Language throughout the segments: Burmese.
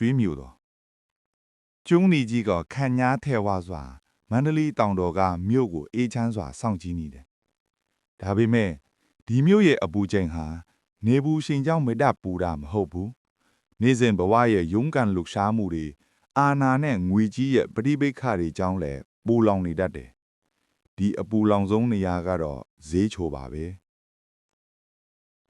ကျွေးမြူတော်ကျုံးနီကြီးကခံညာထဲဝါစွာမန္တလေးတောင်တော်ကမြို့ကိုအေးချမ်းစွာစောင့်ကြည့်နေတယ်ဒါပေမဲ့ဒီမြို့ရဲ့အပူချိန်ဟာနေဘူးရှင်ကြောင့်မတတ်ပူတာမဟုတ်ဘူးနေစဉ်ဘဝရဲ့ရုန်းကန်လှုပ်ရှားမှုတွေအာနာနဲ့ငွေကြီးရဲ့ပရိပိတ်ခတွေကြောင့်လည်းပူလောင်နေတတ်တယ်ဒီအပူလောင်ဆုံးနေရာကတော့ဈေးချိုပါပဲ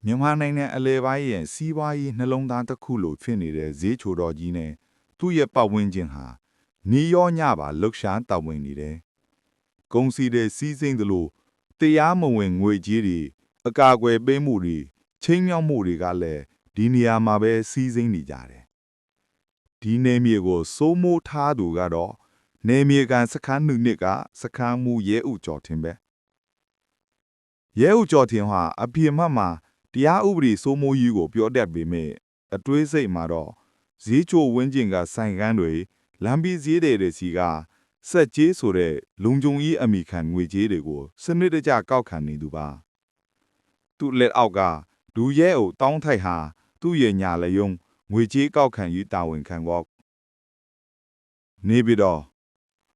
မြန်မာနိုင်ငံအလဲပိုင်းရဲ့စီးပွားရေးနှလုံးသားတစ်ခုလိုဖြစ်နေတဲ့ဈေးချိုတော်ကြီးနဲ့သူ့ရဲ့ပတ်ဝန်းကျင်ဟာနီရောညပါလှုပ်ရှားတောက်ဝင်နေတယ်။ကုန်းစီတဲ့စီးစိမ့်သလိုတရားမဝင်ငွေကြီးတွေအကာအကွယ်ပေးမှုတွေချင်းမြောက်မှုတွေကလည်းဒီနေရာမှာပဲစီးစိမ့်နေကြတယ်။ဒီနေမြေကိုစိုးမိုးထားသူကတော့နေမြေကန်စခန်းနှုတ်နစ်ကစခန်းမူရဲဥကျော်တင်ပဲ။ရဲဥကျော်တင်ဟာအပြင်းမှတ်မှာ တရားဥပဒေစိုးမိုးရေးကိုပြောတတ်ပေမဲ့အတွေးစိတ်မှာတော့ဈေးချိုဝင်းကျင်ကဆိုင်ကန်းတွေလမ်းပြီးဈေးတွေစီကစက်ကြီးဆိုတဲ့လုံကြုံရေးအမိခံငွေကြေးတွေကိုစနစ်တကျကောက်ခံနေသူပါသူ့လက်အောက်ကဒူရဲအိုတောင်းထိုက်ဟာသူ့ရဲ့ညာလယုံငွေကြေးကောက်ခံရေးတာဝန်ခံကောနေပြီးတော့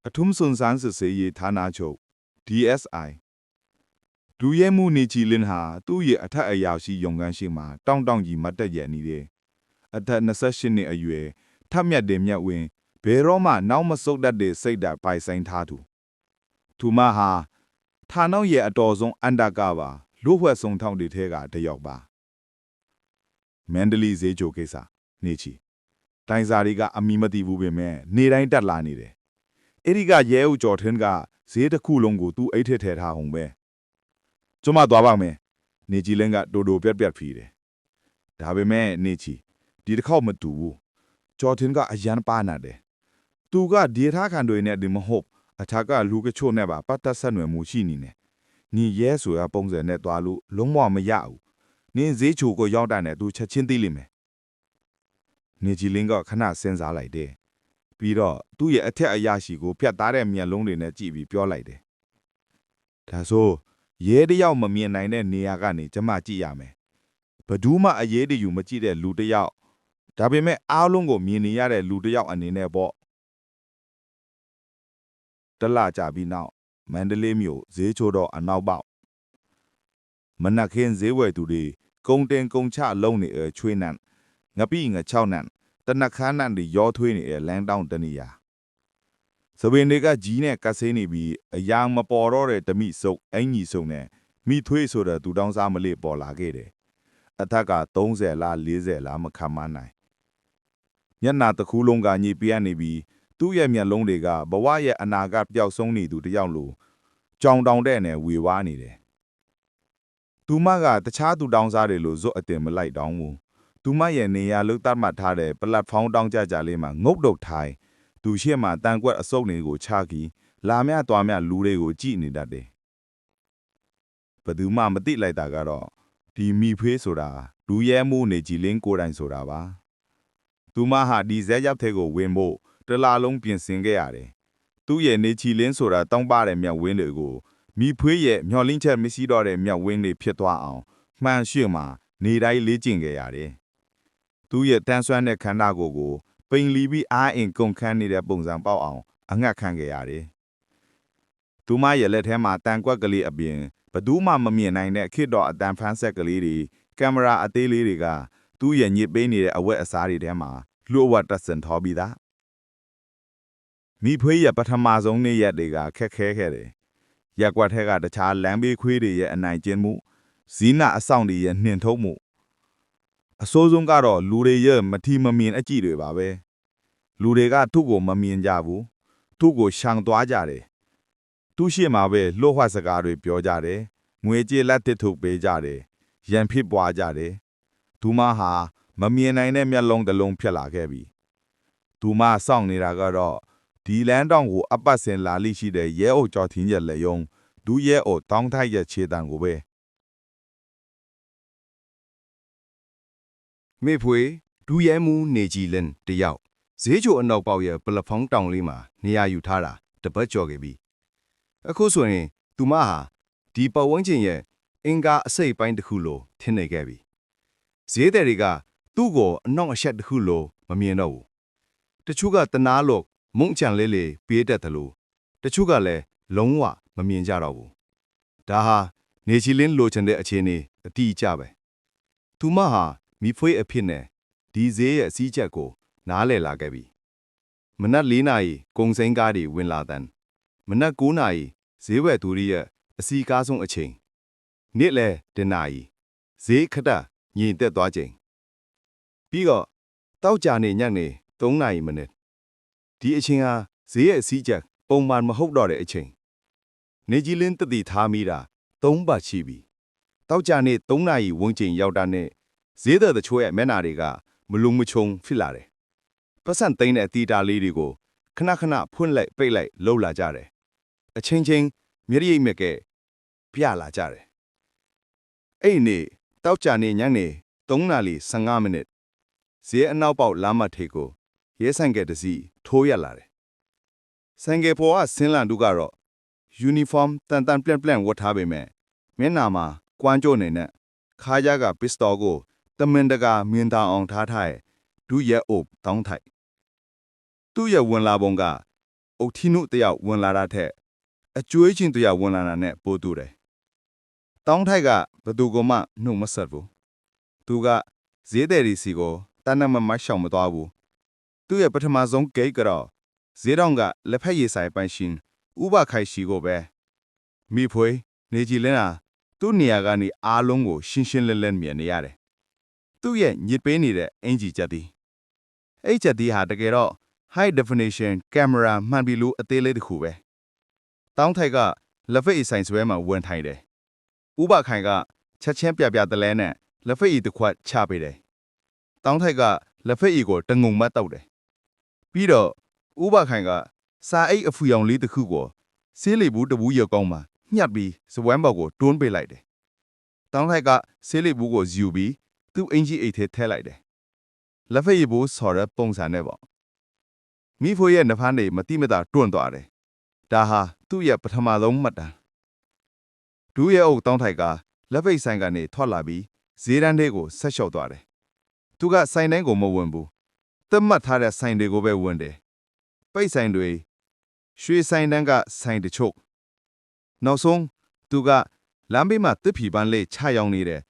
အထုံးစွန်စန်းစစ်စေးရေးဌာနချုပ် DSI ဒူရဲမှုနေချီလင်းဟာသူ့ရဲ့အထက်အရာရှိယုံကန်းရှိမှာတောင်းတောင်းကြီးမတ်တက်ရနေတယ်အသက်28နှစ်အရွယ်ထပ်မြတ်တယ်မြတ်ဝင်ဘယ်တော့မှနောက်မဆုတ်တတ်တဲ့စိတ်ဓာတ်ပိုင်ဆိုင်ထားသူသူမဟာဌာနရဲ့အတော်ဆုံးအန္တကပါလူဝှက်ဆုံးထောင်းတွေထဲကတယောက်ပါမန္တလေးဈေးချိုကိစ္စနေချီတိုင်းစာတွေကအမီမသိဘူးပဲမဲ့နေတိုင်းတက်လာနေတယ်အဲ့ဒီကရဲဦးကျော်ထင်းကဈေးတစ်ခုလုံးကိုသူ့အိတ်ထက်ထဲထားအောင်ပဲ ကျမသွားပါမယ်နေကြီးလင်းကဒိုဒိုပြက်ပြက်ဖီးတယ်ဒါပေမဲ့နေချီဒီတစ်ခေါက်မတူဘူးကျော်ထင်းကအရန်ပါနာတယ်သူကဒီထားခံတွေနဲ့ဒီမဟုတ်အထာကလူကချို့နဲ့ပါပတ်သက်ဆက်နွယ်မှုရှိနေတယ်ညီရဲဆိုရပုံစံနဲ့သွားလို့လုံးဝမရဘူးနင်းဈေးချိုကိုရောက်တာနဲ့သူချက်ချင်းသိလိမ့်မယ်နေကြီးလင်းကခဏစဉ်းစားလိုက်တယ်ပြီးတော့သူ့ရဲ့အထက်အရာရှိကိုဖြတ်သားတဲ့မျက်လုံးတွေနဲ့ကြည့်ပြီးပြောလိုက်တယ်ဒါဆို ရဲတယောက်မမြင်နိုင်တဲ့နေရာကနေကျမကြည့်ရမယ်ဘယ်သူမှအရေးတယူမကြည့်တဲ့လူတယောက်ဒါပေမဲ့အားလုံးကိုမြင်နေရတဲ့လူတစ်ယောက်အနေနဲ့ပေါ့တလကြပြီးနောက်မန္တလေးမြို့ဈေးချိုတော့အနောက်ပေါက်မနက်ခင်းဈေးဝယ်သူတွေကုံတင်ကုံချလုံးနေအဲချွေးနန့်ငပိငချောက်နန့်တနခန်းနန့်တွေရောထွေးနေအဲလမ်းတောင်းတနေရာ သပင်တွေကကြီးနဲ့ကတ်ဆေးနေပြီးအရာမပေါ်တော့တဲ့ဓမိစုပ်အင်ကြီးစုပ်နဲ့မိသွေးဆိုတဲ့သူတောင်းစားမလေးပေါ်လာခဲ့တယ်အထက်က30လား40လားမခံမနိုင်မျက်နာတစ်ခုလုံးကညစ်ပြတ်နေပြီးသူ့ရဲ့မျက်လုံးတွေကဘဝရဲ့အနာဂတ်ပျောက်ဆုံးနေသူတယောက်လိုကြောင်တောင်တဲ့နဲ့ဝေဝါးနေတယ်။သူမကတခြားသူတောင်းစားတယ်လို့ဇွတ်အတင်မလိုက်တောင်းဘူး။သူမရဲ့နေရာလို့သတ်မှတ်ထားတဲ့ပလက်ဖောင်းတောင်းကြကြလေးမှာငုတ်တုတ်ထိုင် သူရှေ့မှာတန်ကွက်အစုပ်တွေကိုချကီလာမြသွားမြလူတွေကိုကြည့်နေတတ်တယ်။ဘယ်သူမှမသိလိုက်တာကတော့ဒီမိဖွေးဆိုတာလူရဲမှုနေကြည်လင်းကိုယ်တိုင်ဆိုတာပါ။သူမဟာဒီဇက်ရပ်ထဲကိုဝင်ဖို့တလားလုံးပြင်ဆင်ခဲ့ရတယ်။သူ့ရဲ့နေချီလင်းဆိုတာတောင်းပတဲ့မြတ်ဝင်းတွေကိုမိဖွေးရဲ့မျောလင်းချက်မရှိတော့တဲ့မြတ်ဝင်းတွေဖြစ်သွားအောင်မှန်ရှေ့မှာနေတိုင်းလေ့ကျင့်ခဲ့ရတယ်။သူ့ရဲ့တန်းဆွမ်းတဲ့ခန္ဓာကိုယ်ကို ပိန်လီပြီးအားအင်ကုန်ခန်းနေတဲ့ပုံစံပေါက်အောင် အငတ်ခံခဲ့ရတယ်။သူမရဲ့လက်ထဲမှာတန်ကွက်ကလေးအပြင်ဘသူမှမမြင်နိုင်တဲ့ခေတ်တော်အတန်ဖန်းဆက်ကလေးတွေကင်မရာအသေးလေးတွေကသူ့ရဲ့ညစ်ပေးနေတဲ့အဝတ်အစားတွေထဲမှာလှုပ်ဝတ်တက်စင်ထောပြီးသားမိဖွေးရဲ့ပထမဆုံးနေ့ရက်တွေကခက်ခဲခဲ့တယ်ရက်ကွက်ထဲကတခြားလမ်းဘေးခွေးတွေရဲ့အနိုင်ကျင့်မှုဇီနာအဆောင်တွေရဲ့နှင်ထုတ်မှု အစိုးဆုံးကတော့လူတွေရဲ့မထီမမြင်အကြည့်တွေပါပဲလူတွေကသူ့ကိုမမြင်ကြဘူးသူ့ကိုရှောင်သွားကြတယ်သူ့ရှိမှာပဲလှုပ်ဝှက်စကားတွေပြောကြတယ်ငွေကြေးလက်တစ်ထုတ်ပေးကြတယ်ရန်ဖြစ်ပွားကြတယ်သူမဟာမမြင်နိုင်တဲ့မျက်လုံးတစ်လုံးဖြစ်လာခဲ့ပြီသူမစောင့်နေတာကတော့ဒီလန်းတောင်ကိုအပတ်စင်လာလိရှိတဲ့ရဲအုပ်ကျော်ထင်းရဲ့လက်ယုံဒူးရဲအုပ်တောင်းထိုက်ရဲ့ခြေတံကိုပဲ မေဖွေဒူးရဲမှုနေကြည်လင်တယောက်ဈေးချိုအနောက်ပေါက်ရဲ့ပလက်ဖောင်းတောင်လေးမှာနေရာယူထားတာတပတ်ကျော်ခဲ့ပြီအခုဆိုရင် သူမဟာဒီပတ်ဝန်းကျင်ရဲ့အင်္ဂါအစိတ်ပိုင်းတစ်ခုလိုထင်နေခဲ့ပြီဈေးသည်တွေကသူ့ကိုအနောက်အရှက်တစ်ခုလိုမမြင်တော့ဘူးတချို့ကတနာလို့မုံချံလေးလေးပေးတတ်တယ်လို့တချို့ကလည်းလုံးဝမမြင်ကြတော့ဘူးဒါဟာနေချီလင်းလိုချင်တဲ့အခြေအနေအတိအကျပဲသူမဟာ မိဖွေးအဖြစ်နဲ့ဒီဈေးရဲ့အစည်းချက်ကို နားလည်လာခဲ့ပြီမနက်၄နာရီကုံစိမ်းကားတွေဝင်လာတဲ့မနက်9နာရီဈေးဝယ်သူတွေရဲ့အစီကားဆုံးအချိန်နေ့လဲတနာရီဈေးခတက်ညင်တက်သွားချိန်ပြီးတော့တောက်ကြနေညနေ3နာရီမိနစ်ဒီအချိန်ဟာဈေးရဲ့အစည်းချက်ပုံမှန်မဟုတ်တော့တဲ့အချိန်နေကြီးလင်းတတိထားမိတာ3ပတ်ရှိပြီတောက်ကြနေ3နာရီဝန်းကျင်ရောက်တာနဲ့ ဈေးသက်တချို့ရဲ့မျက်နှာတွေကမလုံမချုံဖြစ်လာတယ်ပတ်စံသိန်းတဲ့အတီတာလေးတွေကိုခဏခဏဖွင့်လိုက်ပိတ်လိုက်လှုပ်လာကြတယ်အချင်းချင်းမျက်ရိပ်မြက်ကဲပြလာကြတယ်အဲ့ဒီနေ့တောက်ကြနေညနေ3နာရီ15မိနစ်ဈေးအနောက်ပေါက်လမ်းမထိပ်ကိုရဲဆိုင်ကယ်တစ်စီးထိုးရလာတယ်ဆိုင်ကယ်ပေါ်ကဆင်းလန်သူကတော့ယူနီဖောင်းတန်တန်ပြန့်ပြန့်ဝတ်ထားပေမဲ့မျက်နှာမှာကွမ်းကြိုးနေနဲ့ခါးရကပစ္စတိုကို တမင်တကာမြင်တောင်အောင်ထားထားတဲ့ဒုရဲအုပ်တောင်းထိုက်သူ့ရဲ့ဝင်လာပုံကအုတ်ထီနုတယောက်ဝင်လာတာထက်အကျွေးချင်းတယောက်ဝင်လာတာနဲ့ပိုတူတယ်တောင်းထိုက်ကဘယ်သူကမှနှုတ်မဆက်ဘူးသူကဈေးတယ်ရီစီကိုတန်းနမမရှောင်မသွားဘူးသူ့ရဲ့ပထမဆုံးဂိတ်ကတော့ဈေးတောင်ကလက်ဖက်ရည်ဆိုင်ပိုင်ရှင်ဥပခိုင်ရှိကိုပဲမိဖွေးနေကြည်လင်းဟာသူ့နေရာကနေအားလုံးကိုရှင်းရှင်းလင်းလင်းမြင်နေရတယ် သူ့ရဲ့ညစ်ပေးနေတဲ့အင်ဂျီချက်တီအဲ့ချက်တီဟာတကယ်တော့ high definition camera မှန်ပြီလို့အသေးလေးတစ်ခုပဲတောင်းထိုက်ကလက်ဖက်ရည်ဆိုင်ဆွဲမှာဝင်ထိုင်တယ်ဥပခိုင်ကချက်ချင်းပြပြတလဲနဲ့လက်ဖက်ရည်တစ်ခွက်ချပေးတယ်တောင်းထိုက်ကလက်ဖက်ရည်ကိုတငုံမတ်တောက်တယ်ပြီးတော့ဥပခိုင်ကစာအိတ်အဖူရောင်လေးတစ်ခုကိုဆေးလီဘူးတဘူးရောက်ကောင်းမှာညှပ်ပြီးစဝမ်းဘော်ကိုတွန်းပေးလိုက်တယ်တောင်းထိုက်ကဆေးလီဘူးကိုယူပြီး သူ့အင်ဂျီအိတ်ထဲထည့်လိုက်တယ်လက်ဖက်ရည်ဘူးဆော်ရပုံစံနဲ့ပေါ့မိဖိုးရဲ့နှဖမ်းတွေမတိမတာတွန့်သွားတယ်ဒါဟာသူ့ရဲ့ပထမဆုံးမှတ်တမ်းဒူးရဲ့အုပ်တောင်းထိုက်ကလက်ဖိတ်ဆိုင်ကနေထွက်လာပြီးဈေးတန်းတွေကိုဆက်လျှောက်သွားတယ်သူကဆိုင်တိုင်းကိုမဝင်ဘူးသတ်မှတ်ထားတဲ့ဆိုင်တွေကိုပဲဝင်တယ်ပိတ်ဆိုင်တွေရွှေဆိုင်တန်းကဆိုင်တချို့နောက်ဆုံးသူကလမ်းဘေးမှာတစ်ဖီပန်းလေးချရောင်းနေတဲ့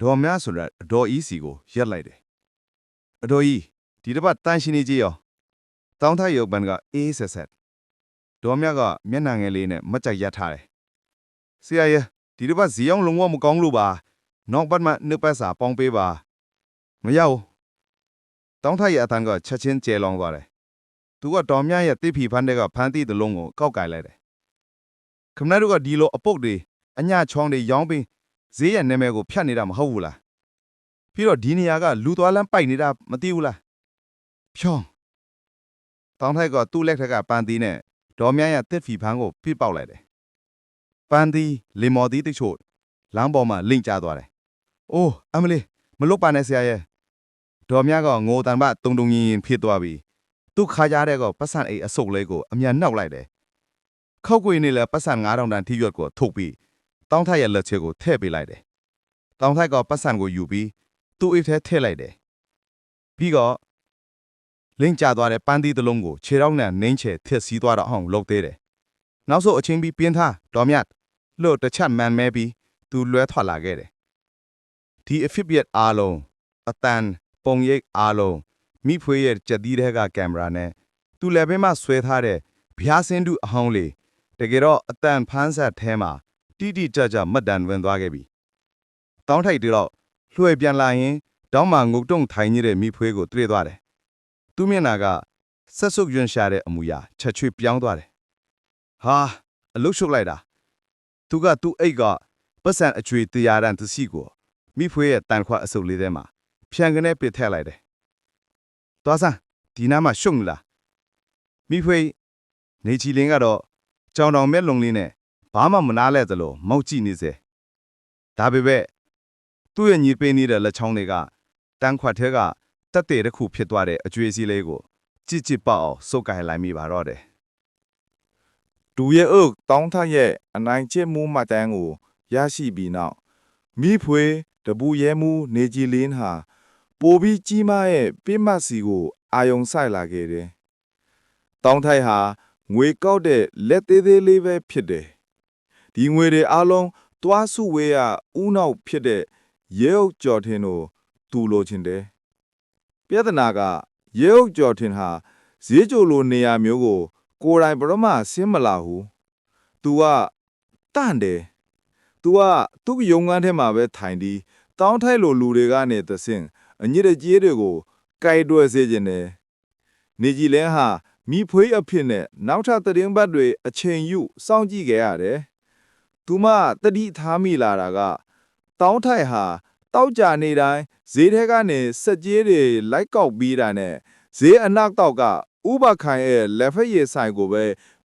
ဒေါ်များဆိုတဲ့အဒေါ်အီးစီကိုရက်လိုက်တယ်အဒေါ်ကြီးဒီတစ်ပတ်တန်းရှင်းနေကြရောတောင်းထရုပ်ပန်ကအေးဆက်ဆက်ဒေါ်မြကမျက်နှာငယ်လေးနဲ့မကြိုက်ရထားတယ်ဆရာရဲ့ဒီတစ်ပတ်ဇီအောင်လုံးဝမကောင်းလို့ပါနောက်ပတ်မှနှစ်ပတ်စာပေါင်းပေးပါမရဘူးတောင်းထရဲ့အတန်းကချက်ချင်းကျဲလောင်းသွားတယ်သူကဒေါ်မြရဲ့တစ်ဖီဖန်းတဲ့ကဖန်းတီးတလုံးကိုကောက်ကင်လိုက်တယ်ခမရတို့ကဒီလိုအပုတ်တွေအညချောင်းတွေရောင်းပြီး ဈေးရဲ့နာမည်ကိုဖြတ်နေတာမဟုတ်ဘူးလားပြီးတော့ဒီနေရာကလူသွားလမ်းပိုက်နေတာမသိဘူးလားဖြောင်းတောင်းထိုက်ကသူ့လက်ထက်ကပန်းသီးနဲ့ဒေါ်မြရဲ့တစ်ဖီဖန်းကိုပြစ်ပေါက်လိုက်တယ်ပန်းသီးလင်မော်သီးတချို့လမ်းပေါ်မှာလိမ့်ကျသွားတယ်အိုးအမလေးမလွတ်ပါနဲ့ဆရာရဲ့ဒေါ်မြကငိုတန်ပတုံတုံရင်ရင်ဖြစ်သွားပြီသူခါကြတဲ့ကပတ်စံအိတ်အစုပ်လေးကိုအမြန်နှောက်လိုက်တယ်ခောက်ကွေနေလဲပတ်စံ9000တန်ထိရွက်ကိုထုတ်ပြီး တောင်းထိုက်ရဲ့လက်ချက်ကိုထည့်ပေးလိုက်တယ်တောင်းထိုက်ကပတ်စံကိုယူပြီးသူ့အိတ်ထဲထည့်လိုက်တယ်ပြီးတော့လင်းကျသွားတဲ့ပန်းသီးတစ်လုံးကိုခြေထောက်နဲ့နင်းချေထက်စီးသွားတော့အောင်လုပ်သေးတယ်နောက်ဆုံးအချင်းပြီးပြင်းထားဒေါ်မြတ်လို့တစ်ချက်မန်မဲပြီးသူလွဲထွက်လာခဲ့တယ်ဒီအဖြစ်ပြက်အားလုံးအတန်ပုံရိပ်အားလုံးမိဖွေးရဲ့ကြက်သီးတဲ့ကကင်မရာနဲ့သူလည်းပဲမှဆွဲထားတဲ့ဗျာစင်းတုအဟောင်းလေးတကယ်တော့အတန်ဖန်းဆက်ထဲမှာ တိတိကျကျမှတ်တမ်းဝင်သွားခဲ့ပြီ။တောင်းထိုက်တွေတော့လွှဲပြန်လာရင်တောင်းမှငုတ်တုံထိုင်နေတဲ့မိဖွေးကိုတွေ့သွားတယ်။သူ့မျက်နှာကဆက်ဆုပ်ရွံ့ရှာတဲ့အမူအရာချက်ချွေပြောင်းသွားတယ်။ဟာအလုတ်ရှုပ်လိုက်တာ။သူကသူ့အိတ်ကပတ်စံအကျွေတရားရန်သစီကိုမိဖွေးရဲ့တန်ခွအစုပ်လေးထဲမှာဖြန်ကနေပစ်ထည့်လိုက်တယ်။သွားစမ်းဒီနားမှာရှုံလား။မိဖွေးနေချီလင်းကတော့ကြောင်တောင်မဲ့လုံလေးနဲ့ ဘာမှမနာလဲသလိုမောက်ကြည့်နေစေဒါပေမဲ့သူ့ရဲ့ညီပေးနေတဲ့လက်ချောင်းတွေကတန်းခွက်ထဲကတက်တဲ့တစ်ခုဖြစ်သွားတဲ့အကျွေးစည်းလေးကိုကြစ်ကြစ်ပေါက်အောင်စုပ်ကိုင်လိုက်မိပါတော့တယ်ဒူရဲ့အုပ်တောင်းထရဲ့အနိုင်ကျင့်မှုမှတ်တမ်းကိုရရှိပြီးနောက်မိဖွေတပူရဲမှုနေကြည်လင်းဟာပိုပြီးကြီးမားရဲ့ပြစ်မှတ်စီကို အာယုံဆိုင်လာခဲ့တယ်တောင်းထိုက်ဟာငွေကောက်တဲ့လက်သေးသေးလေးပဲဖြစ်တယ် ဒီငွေတွေအလုံးသွားစုဝေးရဥနောက်ဖြစ်တဲ့ရဲအုပ်ကျော်ထင်းတို့သူလိုချင်တယ်ပြဿနာကရဲအုပ်ကျော်ထင်းဟာဈေးကြိုလိုနေရာမျိုးကို ကိုယ်တိုင်ဘရမဆင်းမလာဘူး तू ကတန့်တယ် तू ကသူ့ရုံငန်းထဲမှာပဲထိုင်ပြီးတောင်းထိုက်လိုလူတွေကနေသဆင့်အညစ်အကြေးတွေကိုကြိုက်တွယ်စေခြင်းနဲ့နေကြည်လဲဟာမိဖွေးအဖြစ်နဲ့နောက်ထပ်သတရင်ဘတ်တွေအချိန်ယူစောင့်ကြည့်ခဲ့ရတယ်။ तू မတတိထားမိလာတာက တောင်းထိုက်ဟာတောက်ကြနေတိုင်းဈေးထဲကနေစက်ကြေးတွေလိုက်ကောက်ပြီးတာနဲ့ဈေးအနောက်တော့ကဥပခိုင်ရဲ့လက်ဖက်ရည်ဆိုင်ကိုပဲ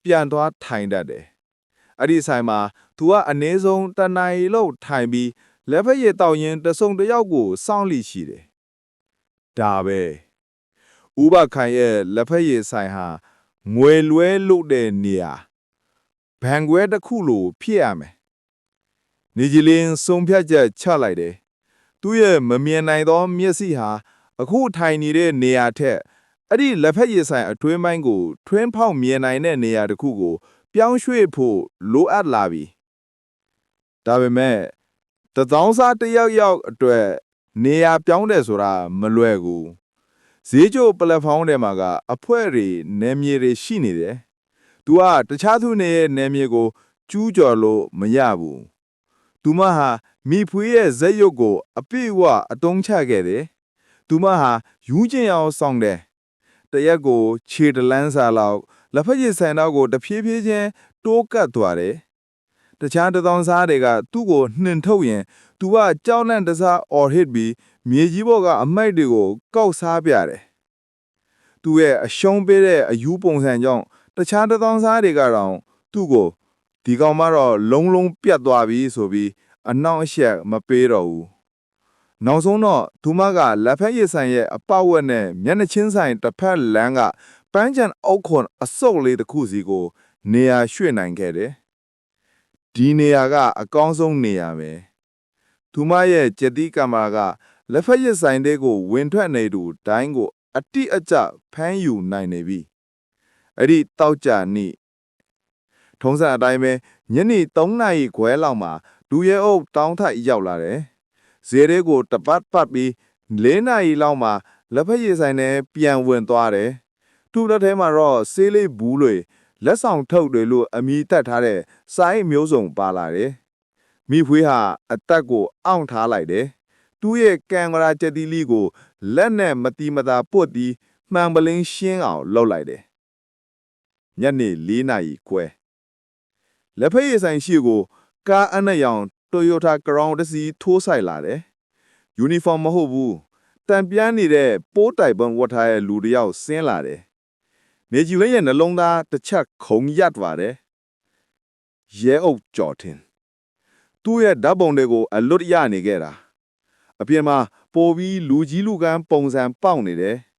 ပြန်သွားထိုင်တတ်တယ်။အဲ့ဒီဆိုင်မှာ तू ကအနည်းဆုံးတစ်နာရီလောက်ထိုင်ပြီးလက်ဖက်ရည်တောက်ရင်တဆုံတစ်ယောက်ကိုစောင့်လိရှိတယ်။ဒါပဲဥပခိုင်ရဲ့လက်ဖက်ရည်ဆိုင်ဟာငွေလွဲလို့တဲ့နေရာ ဘန်ကွဲတစ်ခုလိုဖြစ်ရမယ်။နေကြီးလင်းစုံဖြတ်ချက်ချလိုက်တယ်။သူ့ရဲ့မမြင်နိုင်သောမျက်စိဟာအခုထိုင်နေတဲ့နေရာထက်အဲ့ဒီလက်ဖက်ရည်ဆိုင်အတွင်းပိုင်းကိုထွင်းဖောက်မြင်နိုင်တဲ့နေရာတစ်ခုကို ပြောင်းရွှေ့ဖို့လိုအပ်လာပြီ။ဒါပေမဲ့တသောင်းစားတစ်ယောက်ယောက်အတွက်နေရာပြောင်းတယ်ဆိုတာမလွယ်ဘူး။ဈေးကျိုပလက်ဖောင်းထဲမှာက အဖွဲတွေနေမြေတွေရှိနေတယ်။ သူကတခြားသူနဲ့ရဲ့နယ်မြေကို ကျူးကျော်လို့မရဘူးသူမဟာမိဖွေးရဲ့ဇက်ရုပ်ကို အပြည့်အဝအတုံးချခဲ့တယ်သူမဟာယူးကျင်အောင်ဆောင်တယ်တရက်ကိုခြေတလန်းစာလောက်လက်ဖက်ရည်ဆိုင်တော့ကိုတဖြည်းဖြည်းချင်းတိုးကပ်သွားတယ်တခြားတသောစားတွေကသူ့ကိုနှင်ထုတ်ရင် သူကကြောက်လန့်တစားအော်ဟစ်ပြီးမြေကြီးပေါ်ကအမိုက်တွေကိုကောက်စားပြတယ်။သူ့ရဲ့အရှုံးပေးတဲ့အယူပုံစံကြောင့် တခြားတစ်သောင်းစားတွေကတော့သူ့ကိုဒီကောင်မတော့လုံးလုံးပြတ်သွားပြီဆိုပြီးအနောက်အရှက်မပေးတော့ဘူး။နောက်ဆုံးတော့သူမကလက်ဖက်ရည်ဆိုင်ရဲ့အပောက်ဝက်နဲ့မျက်နှာချင်းဆိုင်တစ်ဖက်လမ်းကပန်းချန်အုတ်ခွန်အစုပ်လေးတစ်ခုစီကို နေရာရွှေ့နိုင်ခဲ့တယ်။ဒီနေရာကအကောင်းဆုံးနေရာပဲ။သူမရဲ့ကြတိကမ္မာကလက်ဖက်ရည်ဆိုင်တဲ့ကိုဝင်ထွက်နေသူတိုင်းကို အတိအကျဖမ်းယူနိုင်နေပြီ။ အဲ့ဒီတောက်ကြနိထုံးစံအတိုင်းပဲညနေ3နာရီခွဲလောက်မှာဒူရဲအုပ်တောင်းထိုက်ရောက်လာတယ်။ဈေးတွေကိုတပတ်ပတ်ပြီး4နာရီလောက်မှာလက်ဖက်ရည်ဆိုင်ထဲပြန်ဝင်သွားတယ်။သူ့လက်ထဲမှာတော့ဆေးလေးဘူးတွေလက်ဆောင်ထုတ်တွေလို့အမည်တက်ထားတဲ့စိုင်းမျိုးစုံပါလာတယ်။မိဖွေးဟာအသက်ကိုအောင့်ထားလိုက်တယ်။သူ့ရဲ့ကင်မရာချက်တီလီကိုလက်နဲ့မတီမသာပုတ်ပြီးမှန်ပလင်းရှင်းအောင်လုပ်လိုက်တယ်။ ညနေ4နာရီခွဲလက်ဖက်ရည်ဆိုင်ရှိကို ကားအနက်ရောင် Toyota Crown တစ်စီးထိုးဆိုင်လာတယ်။ယူနီဖောင်းမဟုတ်ဘူး။တံပြန်းနေတဲ့ပိုးတိုက်ပန်းဝတ်ထားတဲ့လူတစ်ယောက်ဆင်းလာတယ်။နေကြီးလင်းရဲ့နှလုံးသားတစ်ချက်ခုန်ရပ်သွားတယ်။ရဲအုပ်ကြော်တင်သူ့ရဲ့ဓာတ်ပုံတွေကိုအလွတ်ရနေခဲ့တာ။အပြင်မှာပိုပြီးလူကြီးလူကန်းပုံစံပေါက်နေတယ်။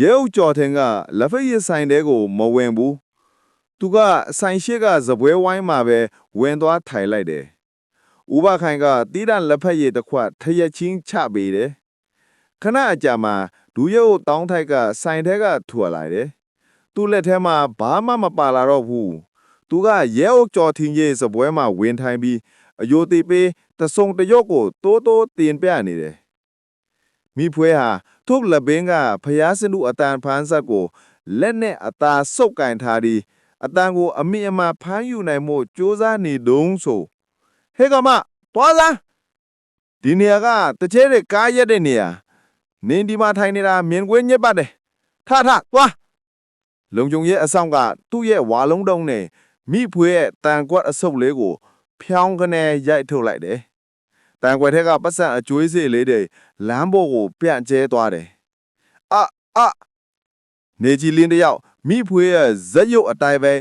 ရဲအုပ်ကြော်တင်ကလက်ဖက်ရည်ဆိုင်တဲကိုမဝင်ဘူး။သူကအဆိုင်ရှိကဇပွဲဝိုင်းမှာပဲဝင်သွားထိုင်လိုက်တယ်။ဥပခိုင်ကတီးတန့်လက်ဖက်ရည်တစ်ခွက်ထရက်ချင်းချပေးတယ်။ခဏအကြာမှာဒူရုပ်တောင်းထိုက်ကဆိုင်ထဲကထွက်လာတယ်။သူ့လက်ထဲမှာဘာမှမပါလာတော့ဘူး။သူကရဲအုပ်ကျော်ထင်းကြီးဇပွဲမှာဝင်ထိုင်ပြီးအယိုသေးပေးတဆုံတရုတ်ကိုတိုးတိုးတင်ပြနေတယ်။မိဖွေးဟာ ထုပ်လက်ဘင်းကဖျားစနုအတန်ဖန်းဆက်ကိုလက်နဲ့အသာစုပ်ကင်ထားပြီးအတန်ကိုအမိအမဖမ်းယူနိုင်မှုစူးစမ်းနေတုံးဆိုဟဲ့ကမသွားစမ်းဒီနေရာကတချဲတဲ့ကားရက်တဲ့နေရာနင်းဒီမှာထိုင်နေတာမြင်ကွင်းညက်ပါတယ်ထထသွားလုံကြုံရဲ့အဆောင်ကသူ့ရဲ့ဝါလုံးတုံးနဲ့မိဖွေးရဲ့တန်ကွက်အဆုပ်လေးကို ဖြောင်းကနေရိုက်ထုတ်လိုက်တယ် တန်ကွက်ထက်ကပတ်စံအကျွေးစေးလေးတွေလမ်းပေါ်ကိုပြန့်ကျဲသွားတယ်အအနေကြီးလင်းတယောက်မိဖွေးရဲ့ဇက်ရုပ်အတိုင်းပဲ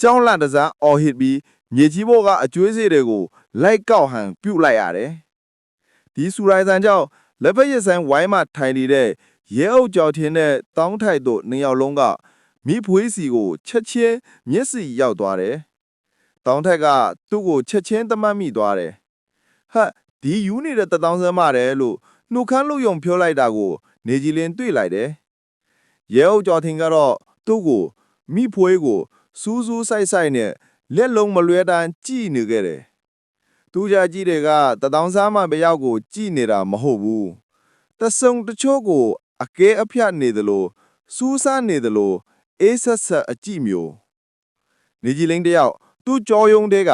ကြောင်းလန့်တစားအော်ဟစ်ပြီးမြေကြီးဘောကအကျွေးစေးတွေကိုလိုက်ကောက်ဟန်ပြုတ်လိုက်ရတယ်။ဒီစူရိုင်ဆန်ကြောင့်လက်ဖက်ရည်ဆိုင်ဝိုင်းမှထိုင်နေတဲ့ရဲအုပ်ကြော်ထင်းတဲ့တောင်းထိုက်တို့နှစ်ယောက်လုံးကမိဖွေးစီကိုချက်ချင်းမျက်စိရောက်သွားတယ်။တောင်းထိုက်ကသူ့ကိုချက်ချင်းသမတ်မိသွားတယ်။ဟတ် ဒီယူနေတဲ့တထောင်စမ်းမတယ်လို့နှုတ်ခမ်းလို့ယုံပြောလိုက်တာကို နေကြီးလင်းတွေ့လိုက်တယ်။ရဲအုပ်ကြော်ထင်းကတော့သူ့ကိုမိဖွေးကိုစူးစူးဆိုင်ဆိုင်နဲ့လက်လုံးမလွဲတမ်းကြည့်နေခဲ့တယ်။သူကြကြည့်တွေကတထောင်စားမှဘယောက်ကိုကြည့်နေတာမဟုတ်ဘူး။တဆုံတချို့ကို အကဲအဖြတ်နေသလိုစူးစမ်းနေသလိုအေးဆက်ဆက်အကြည့်မျိုးနေကြီးလင်းတယောက်သူ့ကြောယုံတဲ့က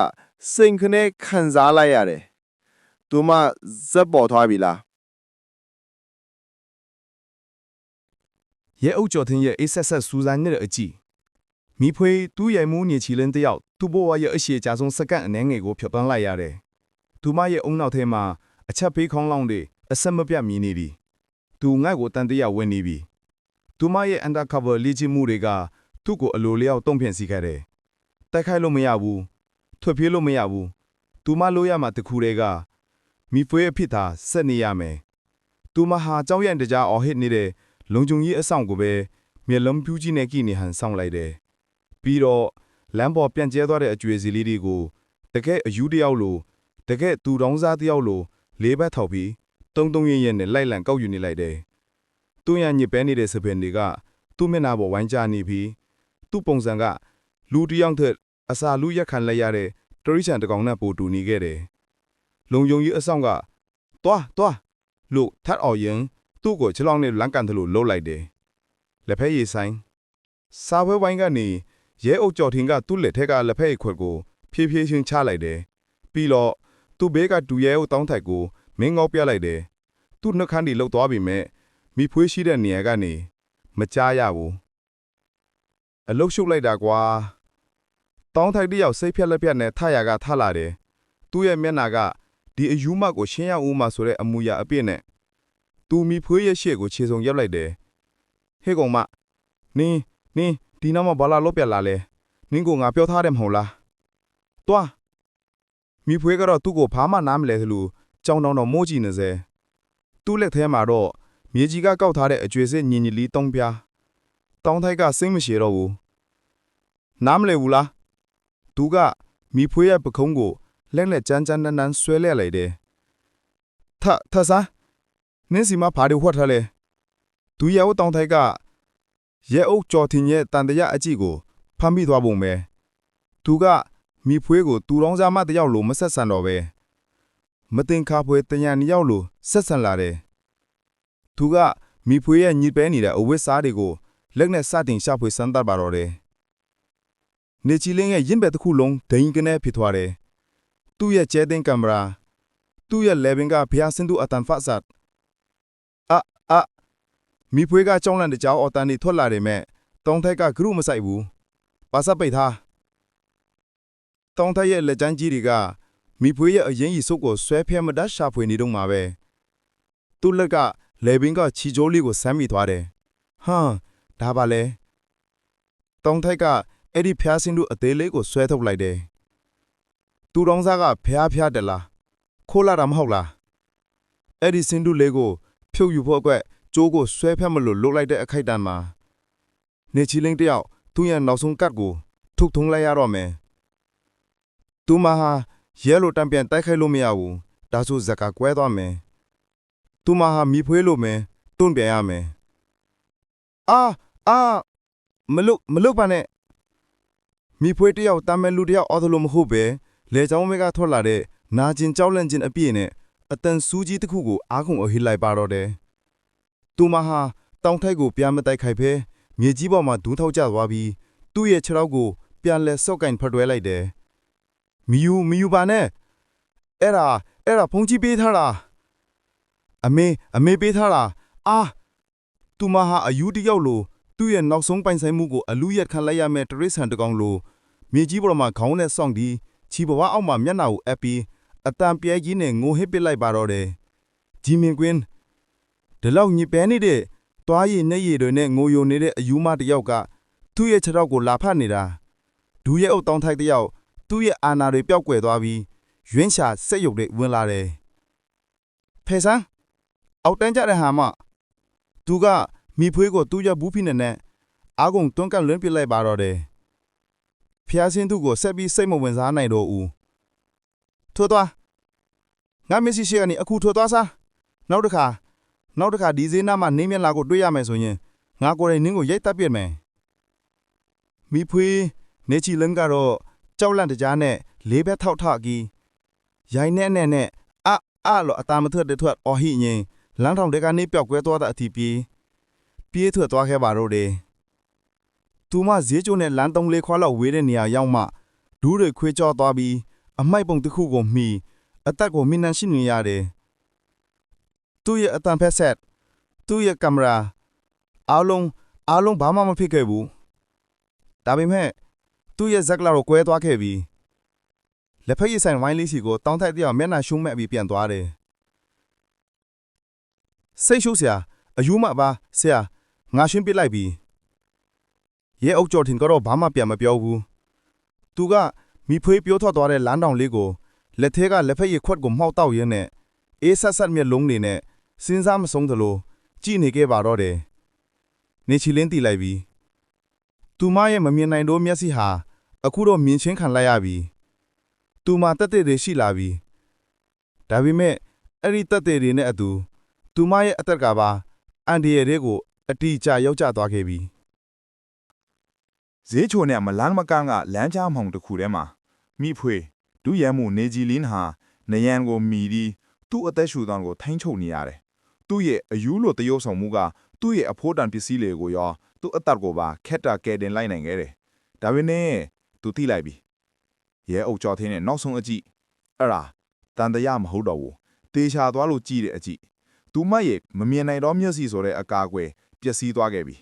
စိန်ခနဲ့ခံစားလိုက်ရတယ်။ သူမဇက်ပေါ်သွားပြီလားရဲအုပ်ကျော်ထင်းရဲ့အေးဆက်ဆက်စူဇန်နဲ့အကြည့်မိဖွေတူးရိုင်မှုညချီလင်းတယောက်သူ့ဘဝရဲ့အရှိအကြဆုံးစက္ကန့်အနည်းငယ်ကိုဖြတ်ပန်းလိုက်ရတယ်။သူမရဲ့အုံနောက်ထဲမှာအချက်ပေးခေါင်းလောင်းတွေအဆက်မပြတ်မြည်နေသည်။သူငတ်ကိုတန်တရာဝင်နေပြီ။သူမရဲ့ undercover လေ့ကျင့်မှုတွေကသူ့ကိုအလိုလျောက်တုံ့ပြန်စီခဲ့တယ်။တိုက်ခိုက်လို့မရဘူး။ထွက်ပြေးလို့မရဘူး။သူမလိုရမှာတခုတည်းက မိဖွေအဖြစ်သာဆက်နေရမယ်။သူမဟာကြောက်ရံတကြားအော်ဟစ်နေတဲ့လုံခြုံရေးအဆောင်ကိုပဲမျက်လုံးပြူးကြီးနဲ့ကြည့်နေဟန်ဆောင်လိုက်တယ်။ပြီးတော့လမ်းပေါ်ပြန့်ကျဲသွားတဲ့အကျွေစီလေးတွေကိုတကယ်အယူတယောက်လိုတကယ်သူတောင်းစားတယောက်လိုလေးဘက်ထောက်ပြီးတုံတုံရင်းရဲနဲ့လိုက်လံကောက်ယူနေလိုက်တယ်။သူ့ရညစ်ပဲနေတဲ့စပင်တွေကသူ့မျက်နှာပေါ်ဝိုင်းချနေပြီးသူ့ပုံစံကလူတစ်ယောက်ထက်အစာလူရက်ခံလိုက်ရတဲ့တရိချန်တကောင်နဲ့ပိုတူနေခဲ့တယ်။ လုံယုံကြီးအဆောင်ကတွားတွားလို့ထတ်အောင်ရင်သူ့ကိုခြေလောင်းနဲ့လမ်းကန်သလိုလှုပ်လိုက်တယ်။လက်ဖက်ရည်ဆိုင်စားပွဲဝိုင်းကနေရဲအုပ်ကျော်ထင်ကသူ့လက်ထက်ကလက်ဖက်ရည်ခွက်ကိုဖြည်းဖြည်းချင်းချလိုက်တယ်။ပြီးတော့သူ့ဘေးကတူရဲအုပ်တောင်းထိုက်ကိုမင်းငေါပြလိုက်တယ်။သူ့နှုတ်ခမ်းဒီလှုပ်သွားပြီမဲ့မိဖွေးရှိတဲ့နေရာကနေမကြားရဘူး။အလုတ်ရှုပ်လိုက်တာကွာ။တောင်းထိုက်တယောက်စိတ်ဖြက်လက်ဖြက်နဲ့ထရကထလာတယ်။သူ့ရဲ့မျက်နှာက ဒီအယူမကိုရှင်းရဦးမှာဆိုတဲ့အမူအရာအပြည့်နဲ့သူမိဖွေးရဲ့ရှေ့ကိုခြေစုံရပ်လိုက်တယ်ဟဲ့ကောင်မနင်းနင်းဒီနောက်မှာဘာလာလို့ပြက်လာလဲနင်းကိုငါပြောထားတယ်မဟုတ်လားတွားမိဖွေးကတော့သူ့ကိုဘာမှနားမလဲသလိုကြောင်တောင်တော့မိုးကြည့်နေစေသူ့လက်ထဲမှာတော့မြေကြီးကကောက်ထားတဲ့အကျွေစစ်ညင်ညီလီတုံးပြားတောင်းထိုက်ကစိတ်မရှိတော့ဘူးနားမလဲဘူးလားသူကမိဖွေးရဲ့ပခုံးကို လက်နဲ့ကြမ်းကြမ်းနန်းနန်းဆွဲလဲလိုက်တယ်ထထဆန်းနင်းစီမဘာတွေဝှက်ထားလဲဒူရဲအုပ်တောင်ထိုက်ကရဲအုပ်ကျော်ထင်ရဲ့တန်တရအကြည့်ကိုဖမ်းမိသွားပုံပဲသူကမိဖွေးကိုတူတောင်းစားမတယောက်လိုမဆက်ဆံတော့ပဲမတင်ခါဖွေတညံနှစ်ယောက်လိုဆက်ဆံလာတယ်သူကမိဖွေးရဲ့ညစ်ပဲနေတဲ့အဝတ်စားတွေကိုလက်နဲ့စတင်ရှာဖွေစမ်းသပ်ပါတော့တယ်နေချီလင်းရဲ့ရင်ဘက်တစ်ခုလုံးဒိန်ကနေဖြစ်သွားတယ် သူ့ရဲ့ကျဲတင်ကင်မရာသူ့ရဲ့လေဘင်ကဖျားစင်သူအတန်ဖတ်ဆတ်အာမိဖွေးကကြောင်းလန့်တကြောင်အော်တန်နေထွက်လာတယ်မဲ့တောင်းထိုက်ကဂရုမစိုက်ဘူးပါစပ်ပိတ်ထားတောင်းထိုက်ရဲ့လက်ချမ်းကြီးတွေကမိဖွေးရဲ့အရင်ကြီးစုပ်ကိုဆွဲဖျက်မတတ်ရှာဖွေနေတော့မှာပဲသူ့လက်ကလေဘင်းကချီကျိုးလေးကိုဆမ်းမိသွားတယ်ဟမ်ဒါပါလေတောင်းထိုက်ကအဲ့ဒီဖျားစင်းတို့အသေးလေးကိုဆွဲထုတ်လိုက်တယ် သူတော်စားကဖျားဖျားတယ်လားခိုးလာတာမဟုတ်လားအဲ့ဒီစင်းတို့လေးကို ဖြုတ်ယူဖို့အတွက်ကျိုးကိုဆွဲဖက်မလို့လုတ်လိုက်တဲ့အခိုက်အတန့်မှာနေချီလင်းတယောက်သူ့ရဲ့နောက်ဆုံးကတ်ကိုထုတ်ထုံးလိုက်ရတော့မယ်။သူမဟာရဲလိုတံပြန်တိုက်ခိုက်လို့မရဘူး။ဒါဆိုဇက်ကကွဲသွားမယ်။သူမဟာမိဖွေးလို့မယ်တွန့်ပြန်ရမယ်။အာအာမလုတ်မလုတ်ပါနဲ့မိဖွေးတယောက်တမ်းမဲ့လူတယောက်အော်သလိုမဟုတ်ပဲ လေချောင်းမဲကထွက်လာတဲ့နာကျင်ကြောက်လန့်ခြင်းအပြည့်နဲ့အတန်စူးကြီးတစ်ခုကိုအားခုံအဟိလိုက်ပါတော့တယ်။သူမဟာတောင်ထိုက်ကိုပြန်မတိုက်ခိုက်ဖဲမြေကြီးပေါ်မှာဒူးထောက်ကျသွားပြီးသူ့ရဲ့ခြေထောက်ကိုပြန်လဲဆော့ကင်ဖတ်တွဲလိုက်တယ်။မီယူမီယူပါနဲ့အဲ့ဒါအဲ့ဒါဖုန်ကြီးပေးထားတာအမေအမေပေးထားတာအာသူမဟာအယူတယောက်လိုသူ့ရဲ့နောက်ဆုံးပိုင်ဆိုင်မှုကိုအလူရက်ခံလိုက်ရမဲ့တရစ်ဆန်တကောင်လိုမြေကြီးပေါ်မှာခေါင်းနဲ့စောင့်ပြီး ခြီးပွားအောက်မှာမျက်နှာကိုအပ်ပြီးအတန်ပြဲကြီးနဲ့ငိုဟစ်ပစ်လိုက်ပါတော့တယ်။ဂျီမင်ကွင်းဒီလောက်ညစ်ပဲနေတဲ့တွားရည်နဲ့ရည်တွေနဲ့ငိုယိုနေတဲ့အယူမတစ်ယောက်ကသူ့ရဲ့ခြေထောက်ကိုလာဖတ်နေတာဒူးရဲ့အုပ်တောင်းထိုက်တစ်ယောက်သူ့ရဲ့အာနာတွေပျောက်ကွယ်သွားပြီးရွင်းချစက်ရုပ်တွေဝင်လာတယ်။ဖေဆန်းအောက်တန်းကြတဲ့ဟာမသူကမိဖွေးကိုသူ့ရဲ့ဘူးဖိနေနဲ့အာကုံတွန်းကလွန်းပစ်လိုက်ပါတော့တယ်။ ဖျားစင်းသူ့ကိုဆက်ပြီးစိတ်မဝင်စားနိုင်တော့ဘူး။ထိုးသွားငါမက်ဆီရှိကနေအခုထိုးသွားစားနောက်တစ်ခါနောက်တစ်ခါဒီဈေးနားမှာနင်းမျက်လာကိုတွေ့ရမယ်ဆိုရင်ငါကိုယ်တိုင်နင်းကိုရိုက်တက်ပြစ်မယ်မိဖွေးနေချီလန်းကတော့ကြောက်လန့်တကြားနဲ့လေးဘက်ထောက်ထကီရိုင်းနဲ့နဲ့နဲ့အအလို့အတာမထွက်တဲ့ထွက်အော်ဟိငင်းလမ်းထောင်တွေကနေပျောက်ကွဲသွားတဲ့အထီပြေးပြေးထွက်သွားခဲ့ပါတော့တယ် သူမဈေးကျိုးနဲ့လမ်းသုံးလေးခွာလောက်ဝေးတဲ့နေရာရောက်မှဒူးတွေခွေးကြောသွားပြီးအမိုက်ပုံတစ်ခုကိုမှီအသက်ကိုမြင်နှံရှိနေရတယ်သူ့ရဲ့အတန်ဖက်ဆက်သူ့ရဲ့ကင်မရာအားလုံးအားလုံးဘာမှမဖြစ်ခဲ့ဘူးဒါပေမဲ့သူ့ရဲ့ဇက်လာကိုကွဲသွားခဲ့ပြီးလက်ဖက်ရည်ဆိုင်ဝိုင်းလေးစီကိုတောင်းထိုက်တယောက်မျက်နှာရှုံးမဲ့ပြီးပြန်သွားတယ်စိတ်ရှုပ်စရာအယူမပါဆရာငါရှင်းပြလိုက်ပြီ ရဲအုပ်ကျော်ထင်ကတော့ဘာမှပြန်မပြောဘူးသူကမိဖွေးပြောထွက်သွားတဲ့လမ်းတောင်လေးကိုလက်ထဲကလက်ဖက်ရည်ခွက်ကိုမှောက်တော့ရင်းနဲ့အေးဆက်ဆက်မျက်လုံးတွေနဲ့စဉ်းစားမဆုံးသလိုကြည့်နေခဲ့ပါတော့တယ်နေချီလင်းတီလိုက်ပြီသူမရဲ့မမြင်နိုင်တော့မျက်စိဟာအခုတော့မြင်ချင်းခံလိုက်ရပြီသူမတက်တဲ့တွေရှိလာပြီဒါပေမဲ့အဲ့ဒီတက်တဲ့တွေနဲ့အတူသူမရဲ့အသက်ကပါအန်ဒီရဲ့တွေကိုအတီးကျရောက်ကျသွားခဲ့ပြီ ဈေးချိုနဲ့မလန်းမကန်းကလမ်းကြားမောင်တစ်ခုထဲမှာမိဖွေဒူးရဲမှုနေကြည်လင်းဟာနယံကိုမီပြီးသူ့အသက်ရှူသောကိုထိန်းချုပ်နေရတယ်။သူ့ရဲ့အယူလိုတရုပ်ဆောင်မှုကသူ့ရဲ့အဖို့တန်ပစ္စည်းတွေကိုရောသူ့အသက်ကိုပါခက်တာကဲတင်လိုက်နိုင်ခဲ့တယ်။ဒါပေမဲ့သူသိလိုက်ပြီ။ရဲအုပ်ကျော်ထင်းနဲ့နောက်ဆုံးအကြည့်အဲ့ဒါတန်တရမဟုတ်တော့ဘူး။တေချာသွားလို့ကြည့်တဲ့အကြည့်။သူမရဲ့မမြင်နိုင်တော့မျက်စိဆိုတဲ့အကာအကွယ်ပျက်စီးသွားခဲ့ပြီ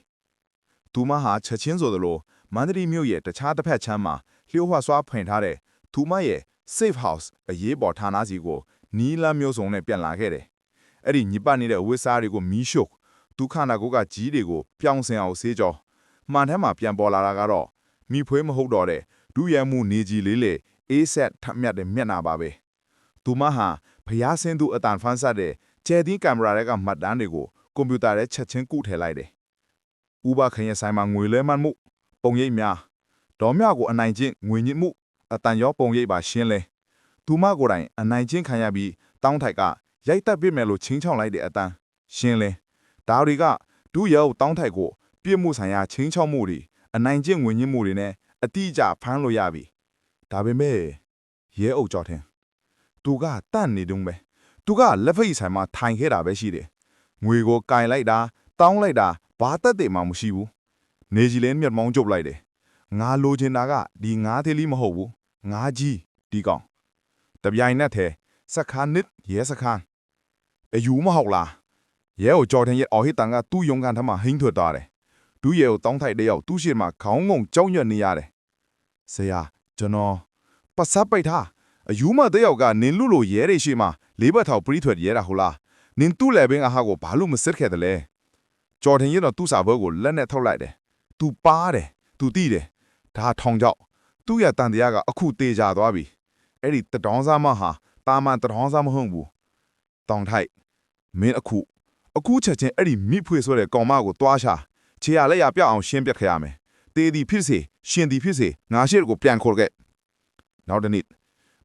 ။သူမဟာချက်ချင်းဆိုသလို မန္တလေးမြို့ရဲ့တခြားတစ်ဖက်ချမ်းမှာလျှို့ဝှက်စွာဖွင့်ထားတဲ့သူမရဲ့ safe house အရေးပေါ်ဌာနစီကိုနီးလမ်းမျိုးစုံနဲ့ပြန်လာခဲ့တယ်။အဲ့ဒီညစ်ပတ်နေတဲ့အဝတ်စားတွေကိုမီးရှို့ဒုက္ခနာကိုကကြီးတွေကိုပြောင်းစင်အောင်ဆေးကြောမှန်ထဲမှာပြန်ပေါ်လာတာကတော့မိဖွေးမဟုတ်တော့တဲ့ဒုရဲမှုနေကြီးလေးလေအေးဆက်ထမြတ်တဲ့မျက်နာပါပဲ။သူမဟာဖျားစင်းသူအတန်ဖန်ဆက်တဲ့ကျဲတင်းကင်မရာတွေကမှတ်တမ်းတွေကိုကွန်ပျူတာထဲချက်ချင်းကုထည့်လိုက်တယ်။ဥပခရင်ဆိုင်မှာငွေလဲမှတ်မှု ပုံရိပ်များဒေါ်မြကိုအနိုင်ကျင့်ငွေညစ်မှုအတန်ရောပုံရိပ်ပါရှင်းလဲသူမကိုယ်တိုင်အနိုင်ကျင့်ခံရပြီးတောင်းထိုက်ကရိုက်တက်ပြစ်မယ်လို့ချင်းချောင်းလိုက်တဲ့အတန်ရှင်းလဲဒါတွေကဒူရဲကိုတောင်းထိုက်ကိုပြစ်မှုဆိုင်ရာချင်းချောင်းမှုတွေအနိုင်ကျင့်ငွေညစ်မှုတွေနဲ့အတိအကျဖမ်းလို့ရပြီဒါပေမဲ့ရဲအုပ်ကြော်တင်သူကတန့်နေတုံးပဲသူကလက်ဖက်ရည်ဆိုင်မှာထိုင်ခဲ့တာပဲရှိတယ်ငွေကိုကင်လိုက်တာတောင်းလိုက်တာဘာသက်တည်မှမရှိဘူး နေကြီးလည်းမျက်မှောင်းကျုပ်လိုက်တယ်ငါလိုချင်တာကဒီငါးသေးလေးမဟုတ်ဘူးငါးကြီးဒီကောင်တပြိုင်နက်တည်းစခါနစ်ရဲစခန်းအယူမဟုတ်လားရဲကိုကြော်ထင်ရဲ့အော်ဟစ်တန်ကသူ့ယုံကန်ထမဟင်းထွက်သွားတယ်ဒူးရဲကိုတောင်းထိုက်တဲ့ရောက်သူ့ရှေ့မှာခေါင်းငုံကြောက်ရွံ့နေရတယ်ဆရာကျွန်တော်ပတ်စပ်ပိတ်ထားအယူမတဲ့ယောက်ကနင်လူလိုရဲတွေရှေ့မှာလေးဘက်ထောက်ပရိထွက်ရဲတာဟုတ်လားနင်သူ့လည်းပင်အဟာကိုဘာလို့မစစ်ခဲ့တယ်လဲကြော်ထင်ရဲ့တော့သူ့စာဘွဲကိုလက်နဲ့ထုတ်လိုက်တယ် तू ပါတယ် तू တိတယ်ဒါထောင်ကြောက်သူ့ရဲ့တန်တရားကအခုတေချာသွားပြီအဲ့ဒီတတောင်းစားမဟာတာမန်တတောင်းစားမဟုတ်ဘူးတောင်ထိုက်မင်းအခုအခုချက်ချင်းအဲ့ဒီမိဖွေဆိုတဲ့ကောင်မကိုတွားချခြေရလက်ရပြောက်အောင်ရှင်းပြခဲ့ရမယ်တေးသည်ဖြစ်စေရှင်သည်ဖြစ်စေငါရှိကိုပြန်ခေါ်ခဲ့နောက်တစ်နေ့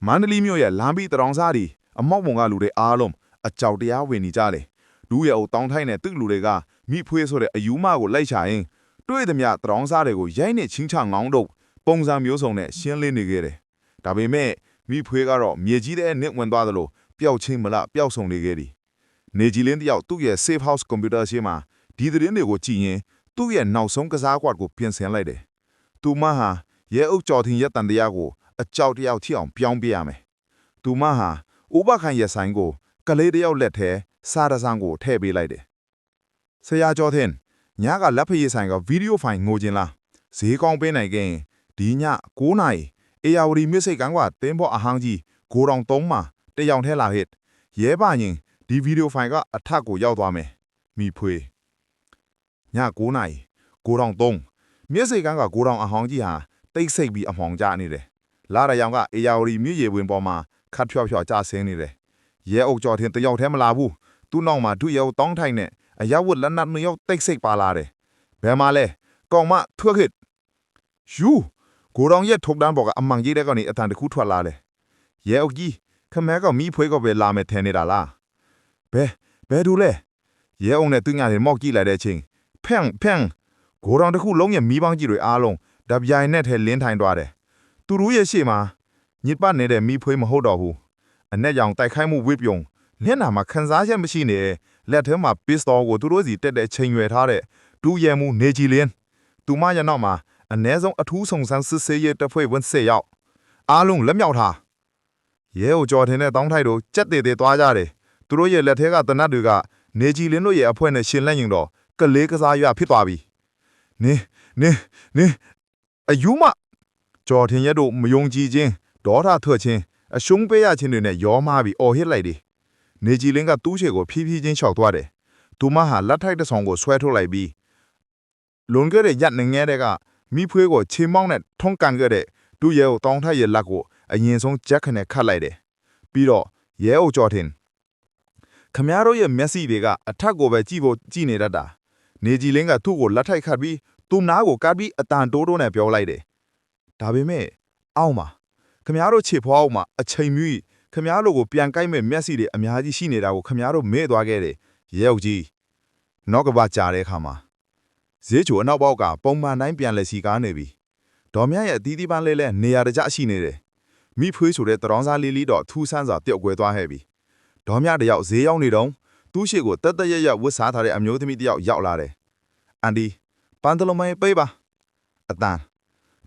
မန္တလေးမြို့ရဲ့လမ်းပြီးတတောင်းစားဒီအမောက်ပုံကလူတွေအားလုံးအကြောက်တရားဝင်နေကြတယ်လူရဲ့အုပ်တောင်းထိုက်နဲ့ตึกလူတွေကမိဖွေးဆိုတဲ့အယူမကိုလိုက်ချရင် တွေ့သမျှတရောင်းစားတွေကိုရိုက်နဲ့ချင်းချငောင်းတော့ပုံစံမျိုးစုံနဲ့ရှင်းလင်းနေခဲ့တယ်။ဒါပေမဲ့မိဖွေးကတော့မြေကြီးတဲ့နစ်ဝင်သွားသလိုပျောက်ချင်းမလားပျောက်ဆုံးနေခဲ့တယ်။နေကြီးလင်းတယောက်သူ့ရဲ့ safe house computer ရှင်းမှာဒီသတင်းတွေကိုကြည့်ရင်သူ့ရဲ့နောက်ဆုံးကစားကွက်ကိုပြင်ဆင်လိုက်တယ်။သူမဟာရဲအုပ်ကျော်ထင်ရက်တန်တရားကိုအကြောက်တယောက်ထိအောင်ပြောင်းပြရမယ်။သူမဟာဥပခိုင်ရဆိုင်ကို ကလေးတယောက်လက်ထဲစားရဆောင်ကိုထည့်ပေးလိုက်တယ်။ဆရာကျော်ထင် ညကလက်ဖက်ရည်ဆိုင်ကဗီဒီယိုဖိုင်ငိုခြင်းလားဈေးကောင်းပေးနိုင်ခဲ့ရင်ဒီည9နာရီအေယာဝတီမြို့စိတ်ကန်းကတင်းပေါ်အဟန်းကြီးဂိုတောင်3မှာတယောင်ထဲလာဟစ်ရဲပါရင်ဒီဗီဒီယိုဖိုင်ကအထက်ကိုရောက်သွားမယ်မိဖွေည9နာရီဂိုတောင်3မြို့စိတ်ကန်းကဂိုတောင်အဟန်းကြီးဟာတိတ်ဆိတ်ပြီးအမှောင်ကျနေတယ်လာရရောင်ကအေယာဝတီမြို့ရေဝင်ပေါ်မှာခတ်ဖြော့ဖြော့ကျဆင်းနေတယ်ရဲအုပ်ကျော်ထင်တယောက်ထဲမလာဘူးသူ့နောက်မှာဒုရဲအုပ်တောင်းထိုင်နဲ့ အရဝတ်လက်နက်နှစ်ယောက်တိတ်ဆိတ်ပါလာတယ်ဘယ်မှာလဲကောင်မထွက်ခစ်ယူကိုရောင်ရဲ့ထုတ်တန်းပေါ်ကအမှန်ကြီးတဲ့ကောင်นี่အတန်တခုထွက်လာတယ်ရဲအုပ်ကြီးခမဲကမိဖွေးကပဲလာမယ်ထင်နေတာလားဘယ်ဘယ်သူလဲရဲအုပ်နဲ့သူညာတွေမောက်ကြည့်လိုက်တဲ့အချိန်ဖန့်ဖန့်ကိုရောင်တခုလုံးရဲ့မိပန်းကြီးတွေအားလုံးဓာပြိုင်နဲ့ထဲလင်းထိုင်သွားတယ်သူတို့ရဲ့ရှေ့မှာညစ်ပတ်နေတဲ့မိဖွေးမဟုတ်တော့ဘူးအနက်ရောင်တိုက်ခိုက်မှုဝိပြုံမျက်နှာမှာခန်းစားချက်မရှိနေ လက်ထဲမှာပစ္စတိုကိုသူတို့စီတက်တဲ့ချိန်ရွယ်ထားတဲ့ဒူးရဲမှုနေကြည်လင်းသူမရဲ့နောက်မှာအ ਨੇ ဆုံးအထူးဆောင်ဆန်းစစ်ဆေးရေးတပ်ဖွဲ့ဝင်စစ်ရောက်အားလုံးလက်မြောက်ထားရဲကိုကြော်ထင်းတဲ့တောင်းထိုက်တို့ကြက်သေးသေးသွားကြတယ်သူတို့ရဲ့လက်ထဲကတနတ်တွေကနေကြည်လင်းတို့ရဲ့အဖွဲ့နဲ့ရှင်လက်ရင်တော့ကလေးကစားရွဖြစ်သွားပြီနင်းနင်းနင်းအယူမကြော်ထင်းရဲ့တို့မယုံကြည်ခြင်းဒေါသထွက်ခြင်းအရှုံးပေးရခြင်းတွေနဲ့ရောမပြီးအော်ဟစ်လိုက်တယ် နေကြည်လင်းကတူးချေကိုဖြည်းဖြည်းချင်းလျှောက်သွားတယ်သူမဟာလက်ထိုက်တစ်ဆောင်ကိုဆွဲထုတ်လိုက်ပြီးလွန်ခဲ့တဲ့ရက်နေငယ်တဲ့ကမိဖွေးကိုချေမောင်းနဲ့ထုံးကန်ခဲ့တဲ့သူ့ရဲကိုတောင်းထက်ရဲ့လက်ကိုအရင်ဆုံးဂျက်ခနဲ့ခတ်လိုက်တယ်ပြီးတော့ရဲအုပ်ကြော်ထင်းခမရတို့ရဲ့မျက်စိတွေကအထက်ကိုပဲကြည့်ဖို့ကြည့်နေတတ်တာနေကြည်လင်းကသူ့ကိုလက်ထိုက်ခတ်ပြီးသူ့နားကိုကပ်ပြီးအတန်တိုးတိုးနဲ့ပြောလိုက်တယ်ဒါပေမဲ့အောက်မှာခမရတို့ခြေဖွားအောက်မှာအချိန်မြင့် ခမရတို့ကိုပြန်ကိုက်မဲ့မျက်စိတွေအများကြီးရှိနေတာကိုခမရတို့မေ့သွားခဲ့တယ်ရဲအုပ်ကြီးနောက်ကဘာကြာတဲ့အခါမှာဈေးချိုအနောက်ပေါက်ကပုံမှန်တိုင်းပြန်လဲစီကားနေပြီဒေါ်မြတ်ရဲ့အသီးသီးပန်းလေးလဲနေရာတကျရှိနေတယ်မိဖွေးဆိုတဲ့တရောင်းစားလေးလေးတော့ထူးဆန်းစွာပြုတ်ကွဲသွားခဲ့ပြီဒေါ်မြတယောက်ဈေးရောက်နေတော့သူ့ရှိကိုတက်တက်ရရဝတ်စားထားတဲ့အမျိုးသမီးတယောက်ရောက်လာတယ်။အန်ဒီပန်တလုံးမရေးပေးပါ။အတန်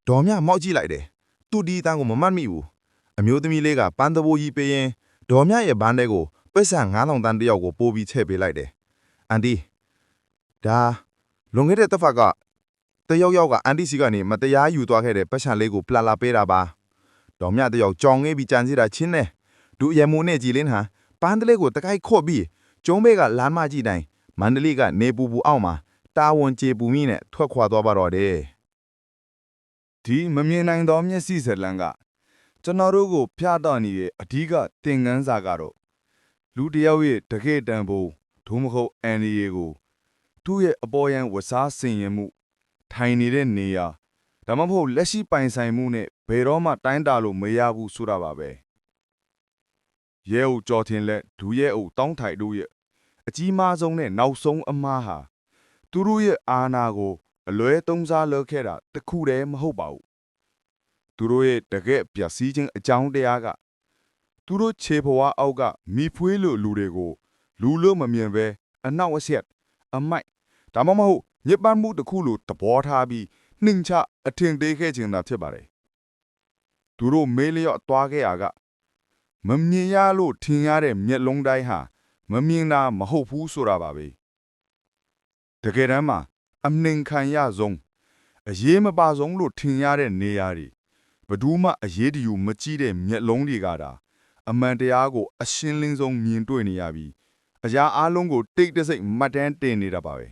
ဒေါ်မြမောက်ကြည့်လိုက်တယ်။သူဒီအတန်ကိုမမှတ်မိဘူး။ အမျိုးသမီးလေးကပန်တဘိုးကြီးပေးရင်ဒေါ်မြရဲ့ဘန်းထဲကိုပက်ဆန်9000တန်းတယောက်ကိုပိုးပြီးထည့်ပေးလိုက်တယ်။အန်ဒီဒါလွန်ခဲ့တဲ့တစ်ဖက်ကတယောက်ယောက်ကအန်ဒီစီကနေမတရားယူသွားခဲ့တဲ့ပတ်စံလေးကိုပလာလာပေးတာပါ။ဒေါ်မြတယောက်ကြောင်ငေးပြီးကြံစီတာချင်းနဲ့ဒူအရမိုးနဲ့ကြည်လင်းဟာပန်းတလေးကိုတကိုက်ခော့ပြီးကျုံးဘေးကလမ်းမကြီးတိုင်းမန္တလေးကနေပူပူအောက်မှာတာဝန်ကျေပူမိနဲ့ထွက်ခွာသွားပါတော့တယ်ဒီမမြင်နိုင်သောမျက်စိဇလံက ကျွန်တော်တို့ကိုဖျားတော့နေတဲ့အဓိကသင်ခန်းစာကတော့လူတစ်ယောက်ရဲ့တကယ့်တန်ဖိုးဒုမဟုတ်အန်ဒီယေကိုသူ့ရဲ့အပေါ်ယံဝစားဆင်ရင်မှု ထိုင်နေတဲ့နေရာဒါမှမဟုတ်လက်ရှိပိုင်ဆိုင်မှုနဲ့ဘယ်တော့မှတိုင်းတာလို့မရဘူးဆိုတာပါပဲရဲအုပ်ကြော်ထင်လက်ဒူရဲအုပ်တောင်းထိုင်တို့ရဲ့အကြီးမားဆုံးနဲ့နောက်ဆုံးအမားဟာသူတို့ရဲ့အာဏာကိုအလွဲသုံးစားလုပ်ခဲ့တာတခုတည်းမဟုတ်ပါဘူး သူတို့ရဲ့တကယ့်ပျက်စီးခြင်းအကြောင်းတရားကသူတို့ခြေဖွားအောက်ကမိဖွေးလို့လူတွေကို လူလို့မမြင်ပဲအနောက်အဆက်အမိုက်ဒါမှမဟုတ်ညစ်ပတ်မှုတစ်ခုလိုသဘောထားပြီးနှင်ချအထင်သေးခဲ့ခြင်းသာဖြစ်ပါတယ်သူတို့မေးလျော့သွားခဲ့ရကမမြင်ရလို့ထင်ရတဲ့မျက်လုံးတိုင်းဟာမမြင်တာမဟုတ်ဘူးဆိုတာပါပဲတကယ်တမ်းမှာအနှင်ခံရဆုံးအရေးမပါဆုံးလို့ထင်ရတဲ့နေရာတွေ ဘယ်သူမှအရေးတယူမကြည့်တဲ့မျက်လုံးတွေကတာအမှန်တရားကို အရှင်းလင်းဆုံးမြင်တွေ့နေရပြီးအရာအလုံးကိုတိတ်တဆိတ်မှတ်တမ်းတင်နေတာပါပဲ